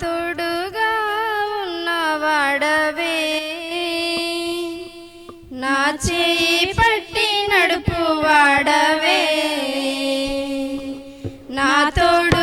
తోడుగా ఉన్నవాడవే నా చేయి పట్టి నడుపు వాడవే. నా తోడు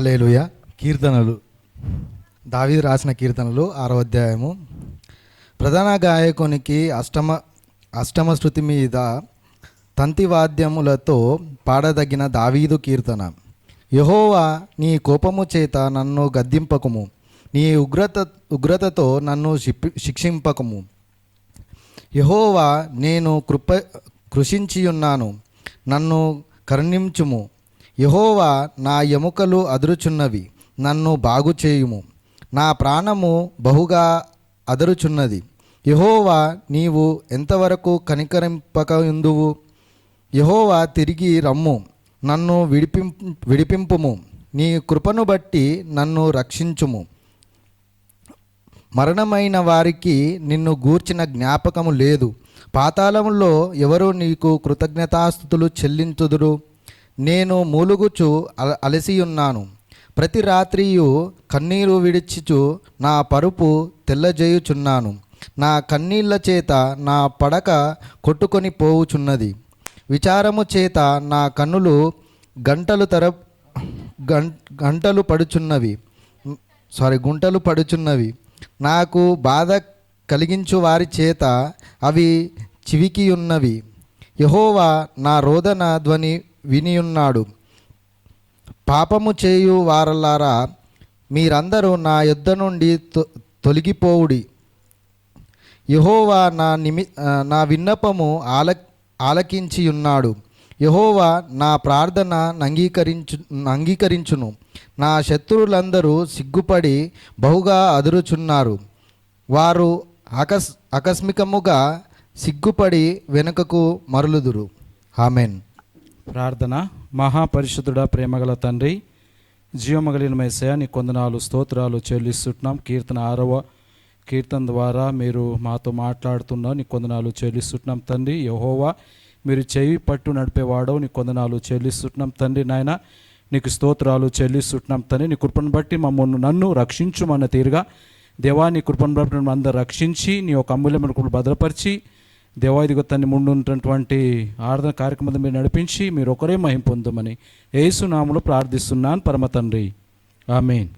హలేలుయ కీర్తనలు. దావీదు రాసిన కీర్తనలు ఆరో అధ్యాయము. ప్రధాన గాయకునికి అష్టమ అష్టమ శృతి మీద తంతి వాద్యములతో పాడదగిన దావీదు కీర్తన. యహోవా నీ కోపము చేత నన్ను గద్దింపకము. నీ ఉగ్రత ఉగ్రతతో నన్ను శిప్పి- శిక్షింపకము. యహోవా నేను కృప కృషించి ఉన్నాను నన్ను కరుణించుము. యహోవా నా ఎముకలు అదురుచున్నవి నన్ను బాగు చేయుము నా ప్రాణము బహుగా అదరుచున్నది. యహోవా నీవు ఎంతవరకు కనికరింపక ఉందువు యహోవా తిరిగి రమ్ము నన్ను విడిపిం విడిపింపుము. నీ కృపను బట్టి నన్ను రక్షించుము. మరణమైన వారికి నిన్ను గూర్చిన జ్ఞాపకము లేదు. పాతాళంలో ఎవరు నీకు కృతజ్ఞతాస్థుతులు చెల్లించుదురు నేను మూలుగుచు అల అలసి ఉన్నాను ప్రతి రాత్రియు కన్నీరు విడిచిచు నా పరుపు తెల్లజేయుచున్నాను. నా కన్నీళ్ళ చేత నా పడక కొట్టుకొని పోవుచున్నది. విచారము చేత నా కన్నులు గంటలు తర గం- గంటలు పడుచున్నవి. సారీ గుంటలు పడుచున్నవి. నాకు బాధ కలిగించు వారి చేత అవి చివికి ఉన్నవి యహోవా నా రోదన ధ్వని వినియున్నాడు. పాపము చేయు వారలారా మీరందరూ నా యుద్ధ నుండి తొ- తొలగిపోవుడి. యహోవా నా నిమి నా విన్నపము ఆల ఆలకించి ఉన్నాడు యహోవా నా ప్రార్థన అంగీకరించు అంగీకరించును. నా శత్రువులందరూ సిగ్గుపడి బహుగా అదురుచున్నారు. వారు అకస్ ఆకస్మికముగా సిగ్గుపడి వెనుకకు మరలుదురు. ఆమెన్. ప్రార్థన. మహాపరిశుద్ధుడ ప్రేమగల తండ్రి జీవమగలిన మేసయ నీ కొందనాలు స్తోత్రాలు చెల్లిస్తున్నాం. కీర్తన ఆరవ కీర్తన ద్వారా మీరు మాతో మాట్లాడుతున్నా నీ కొందనాలు చెల్లిస్తున్నాం తండ్రి. యహోవా మీరు చేయి పట్టు నడిపేవాడవు. నీ కొందనాలు చెల్లిస్తున్నాం తండ్రి నాయన. నీకు స్తోత్రాలు చెల్లిస్తున్నాం తండ్రి. నీ కృపను బట్టి మమ్మల్ని నన్ను రక్షించుమన్న తీరుగా. దేవా నీ కృపను బట్టి మమ్మల్ని అందరూ రక్షించి నీ యొక్క అమూల్యమైన కృపను భద్రపరిచి దేవాధిగతాన్ని తన్ని ఉన్నటువంటి ఆరాధన కార్యక్రమం మీరు నడిపించి మీరు ఒకరే మహిం పొందమని ప్రార్థిస్తున్నాను పరమ తండ్రి. ఆమెన్.